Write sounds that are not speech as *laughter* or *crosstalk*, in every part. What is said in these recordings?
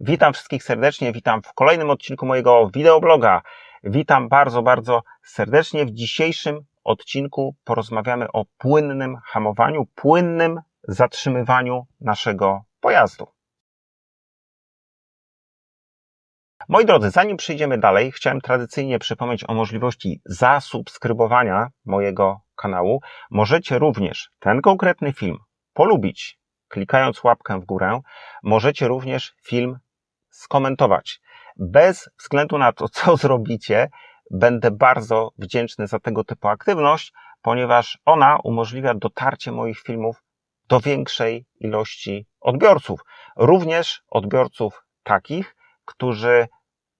Witam wszystkich serdecznie, witam w kolejnym odcinku mojego wideobloga. Witam bardzo, bardzo serdecznie. W dzisiejszym odcinku porozmawiamy o płynnym hamowaniu, płynnym zatrzymywaniu naszego pojazdu. Moi drodzy, zanim przejdziemy dalej, chciałem tradycyjnie przypomnieć o możliwości zasubskrybowania mojego kanału. Możecie również ten konkretny film polubić, klikając łapkę w górę. Możecie również film skomentować. Bez względu na to, co *laughs* zrobicie, będę bardzo wdzięczny za tego typu aktywność, ponieważ ona umożliwia dotarcie moich filmów do większej ilości odbiorców. Również odbiorców takich, którzy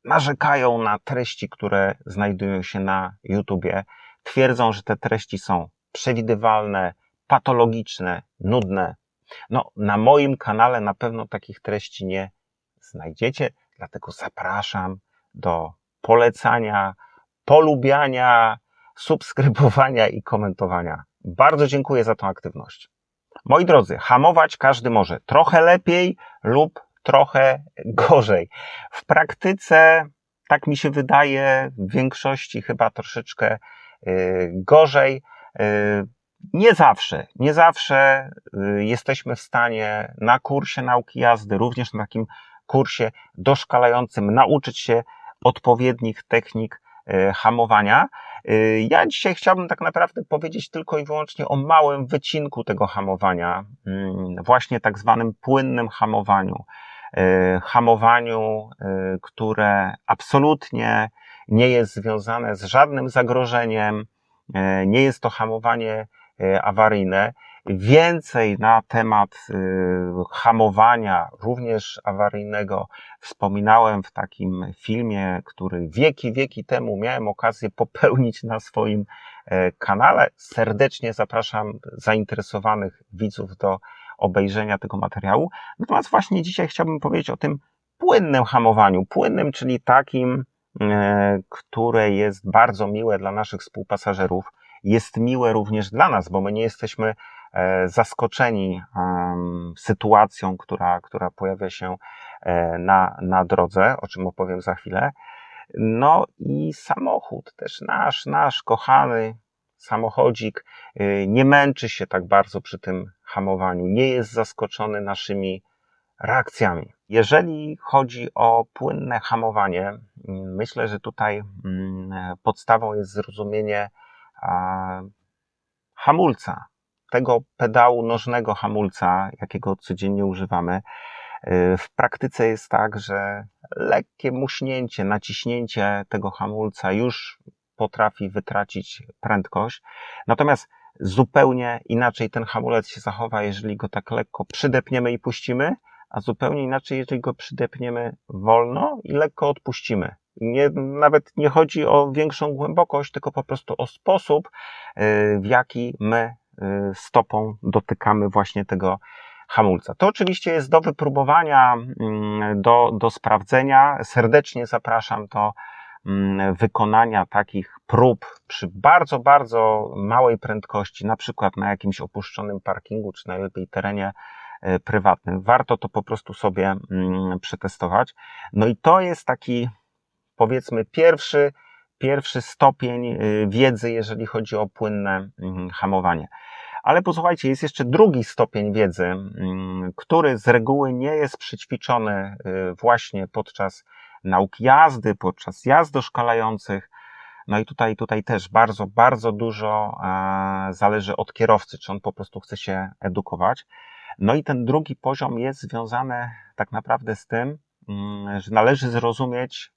narzekają na treści, które znajdują się na YouTubie. Twierdzą, że te treści są przewidywalne, patologiczne, nudne. No, na moim kanale na pewno takich treści nie znajdziecie, dlatego zapraszam do polecania, polubiania, subskrybowania i komentowania. Bardzo dziękuję za tą aktywność. Moi drodzy, hamować każdy może trochę lepiej lub trochę gorzej. W praktyce, tak mi się wydaje, w większości chyba troszeczkę y, gorzej. Y, nie zawsze, nie zawsze y, jesteśmy w stanie na kursie nauki jazdy, również na takim kursie doszkalającym, nauczyć się odpowiednich technik hamowania. Ja dzisiaj chciałbym tak naprawdę powiedzieć tylko i wyłącznie o małym wycinku tego hamowania, mm, właśnie tak zwanym płynnym hamowaniu. Hamowaniu, które absolutnie nie jest związane z żadnym zagrożeniem, nie jest to hamowanie awaryjne. Więcej na temat hamowania, również awaryjnego, wspominałem w takim filmie, który wieki, wieki temu miałem okazję popełnić na swoim kanale. Serdecznie zapraszam zainteresowanych widzów do obejrzenia tego materiału. Natomiast właśnie dzisiaj chciałbym powiedzieć o tym płynnym hamowaniu. Płynnym, czyli takim, które jest bardzo miłe dla naszych współpasażerów. Jest miłe również dla nas, bo my nie jesteśmy zaskoczeni sytuacją, która, która pojawia się na, na drodze, o czym opowiem za chwilę. No i samochód też nasz, nasz kochany samochodzik nie męczy się tak bardzo przy tym hamowaniu, nie jest zaskoczony naszymi reakcjami. Jeżeli chodzi o płynne hamowanie, myślę, że tutaj podstawą jest zrozumienie hamulca, tego pedału nożnego hamulca, jakiego codziennie używamy. W praktyce jest tak, że lekkie muśnięcie, naciśnięcie tego hamulca już potrafi wytracić prędkość. Natomiast zupełnie inaczej ten hamulec się zachowa, jeżeli go tak lekko przydepniemy i puścimy, a zupełnie inaczej, jeżeli go przydepniemy wolno i lekko odpuścimy. Nie, nawet nie chodzi o większą głębokość, tylko po prostu o sposób, w jaki my stopą dotykamy właśnie tego hamulca. To oczywiście jest do wypróbowania, do, do sprawdzenia. Serdecznie zapraszam do wykonania takich prób przy bardzo, bardzo małej prędkości, na przykład na jakimś opuszczonym parkingu, czy najlepiej terenie prywatnym. Warto to po prostu sobie przetestować. No i to jest taki, powiedzmy, pierwszy, pierwszy stopień wiedzy, jeżeli chodzi o płynne hamowanie. Ale posłuchajcie, jest jeszcze drugi stopień wiedzy, który z reguły nie jest przećwiczony właśnie podczas nauki jazdy, podczas jazd doszkalających. No i tutaj, tutaj też bardzo, bardzo dużo zależy od kierowcy, czy on po prostu chce się edukować. No i ten drugi poziom jest związany tak naprawdę z tym, że należy zrozumieć,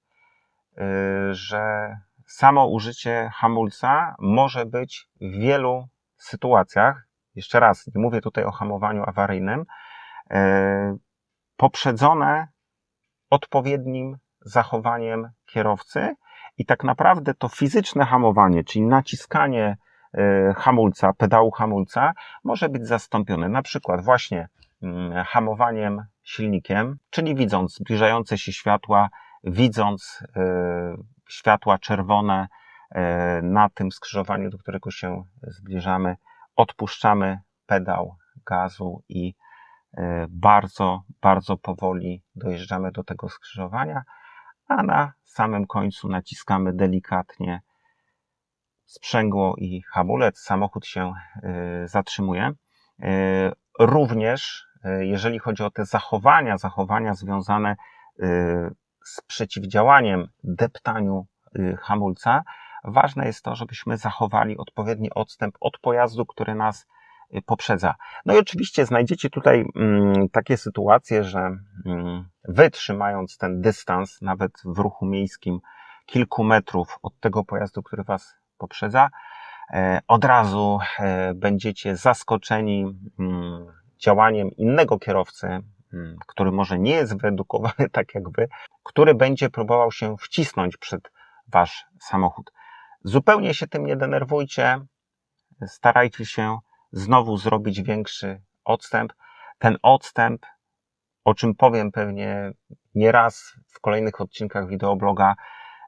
że samo użycie hamulca może być w wielu sytuacjach, jeszcze raz, nie mówię tutaj o hamowaniu awaryjnym, poprzedzone odpowiednim zachowaniem kierowcy i tak naprawdę to fizyczne hamowanie, czyli naciskanie hamulca, pedału hamulca, może być zastąpione na przykład właśnie hamowaniem silnikiem, czyli widząc zbliżające się światła, widząc światła czerwone na tym skrzyżowaniu, do którego się zbliżamy, odpuszczamy pedał gazu i e, bardzo, bardzo powoli dojeżdżamy do tego skrzyżowania, a na samym końcu naciskamy delikatnie sprzęgło i hamulec, samochód się e, zatrzymuje. Również, jeżeli chodzi o te zachowania, zachowania związane z przeciwdziałaniem deptaniu hamulca, ważne jest to, żebyśmy zachowali odpowiedni odstęp od pojazdu, który nas y, poprzedza. No i oczywiście znajdziecie tutaj mm, takie sytuacje, że mm, wy trzymając ten dystans, nawet w ruchu miejskim, kilku metrów od tego pojazdu, który was poprzedza, e, od razu e, będziecie zaskoczeni mm, działaniem innego kierowcy, który może nie jest wyedukowany *laughs* tak jak wy, który będzie próbował się wcisnąć przed wasz samochód. Zupełnie się tym nie denerwujcie. Starajcie się znowu zrobić większy odstęp. Ten odstęp, o czym powiem pewnie nieraz w kolejnych odcinkach wideobloga,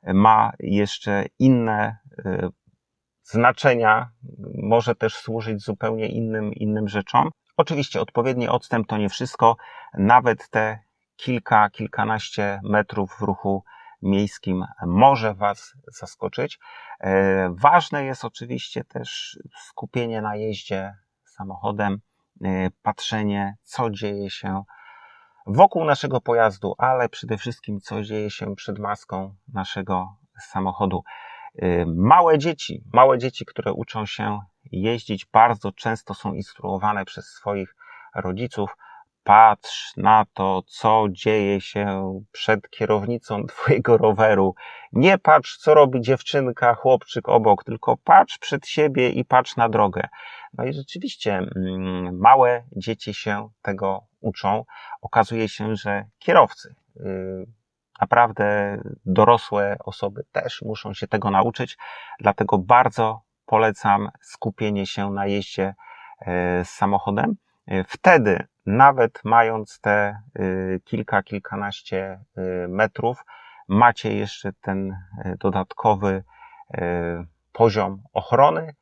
ma jeszcze inne y, znaczenia, może też służyć zupełnie innym, innym rzeczom. Oczywiście odpowiedni odstęp to nie wszystko. Nawet te kilka, kilkanaście metrów w ruchu miejskim może Was zaskoczyć. E, ważne jest oczywiście też skupienie na jeździe samochodem, e, patrzenie, co dzieje się wokół naszego pojazdu, ale przede wszystkim, co dzieje się przed maską naszego samochodu. E, małe dzieci, małe dzieci, które uczą się jeździć, bardzo często są instruowane przez swoich rodziców patrz na to, co dzieje się przed kierownicą *laughs* twojego roweru. Nie patrz, co robi dziewczynka, chłopczyk obok, tylko patrz przed siebie i patrz na drogę. No i rzeczywiście mm, małe dzieci się tego uczą. Okazuje się, że kierowcy, y, naprawdę dorosłe osoby też muszą się tego nauczyć, dlatego bardzo polecam skupienie się na jeździe e, z samochodem. E, wtedy nawet mając te y, kilka, kilkanaście metrów, macie jeszcze ten dodatkowy poziom ochrony.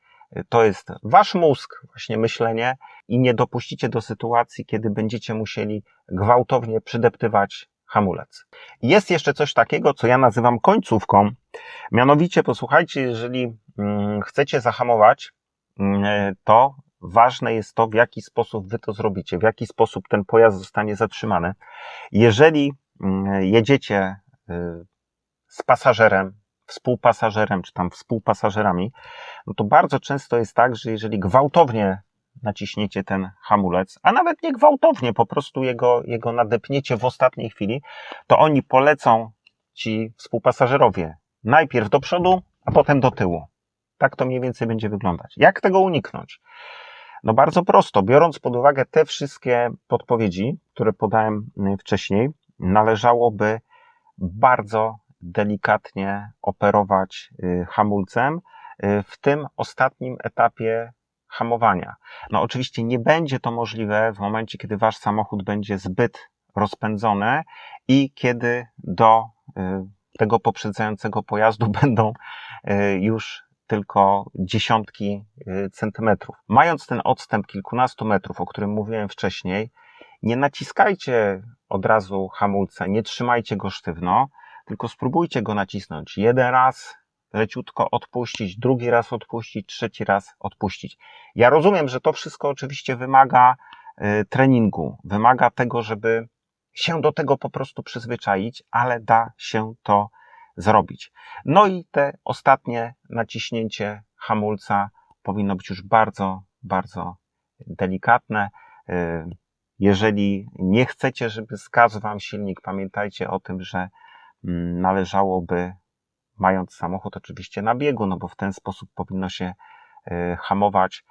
To jest wasz mózg, właśnie myślenie, i nie dopuścicie do sytuacji, kiedy będziecie musieli gwałtownie przydeptywać hamulec. Jest jeszcze coś takiego, co ja nazywam końcówką. Mianowicie, posłuchajcie, jeżeli chcecie zahamować, mm, to ważne jest to, w jaki sposób wy to zrobicie, w jaki sposób ten pojazd zostanie zatrzymany. Jeżeli mm, jedziecie y, z pasażerem, współpasażerem, czy tam współpasażerami, no to bardzo często jest tak, że jeżeli gwałtownie naciśniecie ten hamulec, a nawet nie gwałtownie, po prostu jego, jego nadepniecie w ostatniej chwili, to oni polecą ci współpasażerowie najpierw do przodu, a potem do tyłu. Tak to mniej więcej będzie wyglądać. Jak tego uniknąć? No bardzo prosto, biorąc pod uwagę te wszystkie podpowiedzi, które podałem y, wcześniej, należałoby bardzo delikatnie operować y, hamulcem y, w tym ostatnim etapie hamowania. No oczywiście nie będzie to możliwe w momencie, kiedy wasz samochód będzie zbyt rozpędzony i kiedy do tego poprzedzającego pojazdu *laughs* będą już tylko dziesiątki y, centymetrów. Mając ten odstęp kilkunastu metrów, o którym mówiłem wcześniej, nie naciskajcie od razu hamulca, nie trzymajcie go sztywno, tylko spróbujcie go nacisnąć jeden raz, leciutko odpuścić, drugi raz odpuścić, trzeci raz odpuścić. Ja rozumiem, że to wszystko oczywiście wymaga y, treningu, wymaga tego, żeby się do tego po prostu przyzwyczaić, ale da się to zrobić. No i te ostatnie naciśnięcie hamulca powinno być już bardzo, bardzo delikatne. Y, jeżeli nie chcecie, żeby skazł Wam silnik, pamiętajcie o tym, że mm, należałoby, mając samochód oczywiście na biegu, no bo w ten sposób powinno się y, hamować,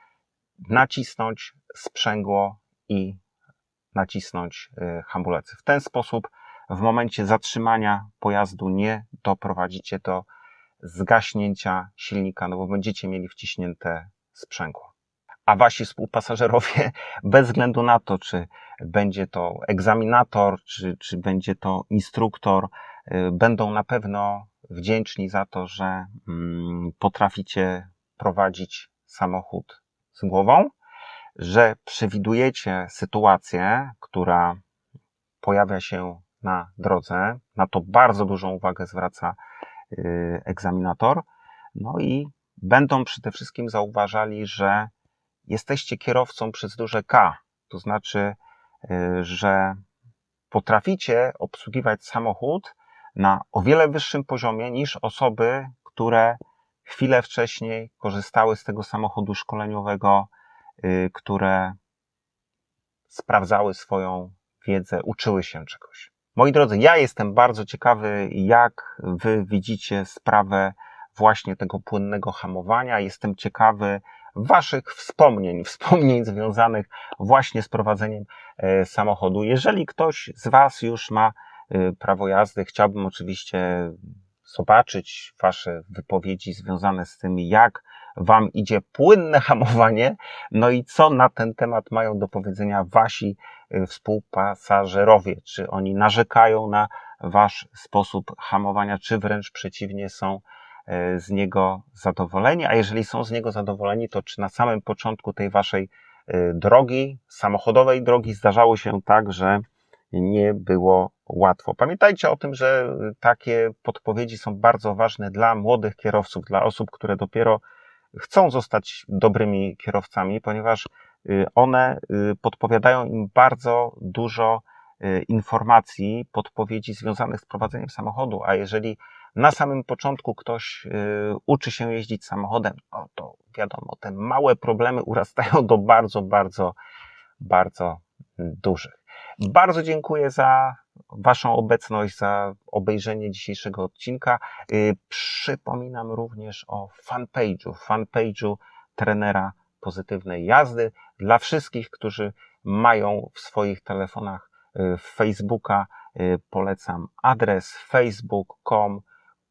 nacisnąć sprzęgło i nacisnąć y, hamulec. W ten sposób w momencie zatrzymania pojazdu nie doprowadzicie do zgaśnięcia silnika, no bo będziecie mieli wciśnięte sprzęgło. A wasi współpasażerowie, *laughs* bez względu na to, czy będzie to egzaminator, czy, czy będzie to instruktor, y, będą na pewno wdzięczni za to, że mm, potraficie prowadzić samochód z głową. że przewidujecie sytuację, która pojawia się na drodze. Na to bardzo dużą uwagę zwraca y, egzaminator. No i będą przede wszystkim zauważali, że jesteście kierowcą przez duże K. To znaczy, y, że potraficie obsługiwać samochód na o wiele wyższym poziomie niż osoby, które chwilę wcześniej korzystały z tego samochodu szkoleniowego, y, które sprawdzały swoją wiedzę, uczyły się czegoś. Moi drodzy, ja jestem bardzo ciekawy, jak wy widzicie sprawę właśnie tego płynnego hamowania. Jestem ciekawy waszych wspomnień, wspomnień związanych właśnie z prowadzeniem e, samochodu. Jeżeli ktoś z was już ma e, prawo jazdy, chciałbym oczywiście zobaczyć wasze wypowiedzi związane z tym, jak wam idzie płynne hamowanie, no i co na ten temat mają do powiedzenia wasi y, współpasażerowie. Czy oni narzekają na wasz sposób hamowania, czy wręcz przeciwnie są y, z niego zadowoleni, a jeżeli są z niego zadowoleni, to czy na samym początku tej waszej y, drogi, samochodowej drogi zdarzało się tak, że nie było łatwo. Pamiętajcie o tym, że takie podpowiedzi są bardzo ważne dla młodych kierowców, dla osób, które dopiero chcą zostać dobrymi kierowcami, ponieważ y, one y, podpowiadają im bardzo dużo y, informacji, podpowiedzi związanych z prowadzeniem samochodu, a jeżeli na samym początku ktoś uczy się jeździć samochodem, no to wiadomo, te małe problemy *laughs* urastają do bardzo, bardzo, bardzo dużych. Bardzo dziękuję za Waszą obecność, za obejrzenie dzisiejszego odcinka. Y, przypominam również o fanpage'u, fanpage'u trenera pozytywnej jazdy dla wszystkich, którzy mają w swoich telefonach y, Facebooka. Y, polecam adres facebook.com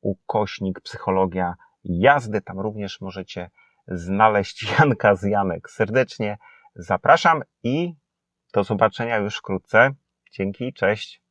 ukośnik psychologia jazdy. Tam również możecie znaleźć Janka z Janek. Serdecznie zapraszam i do zobaczenia już wkrótce. Dzięki, cześć.